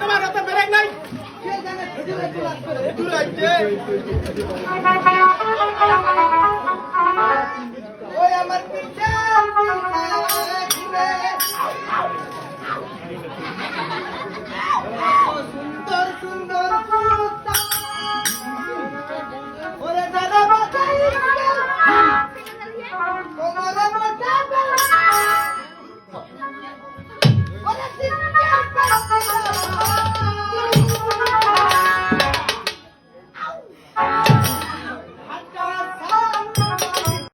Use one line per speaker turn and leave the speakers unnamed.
তোমার হাতে ব্রেক নাই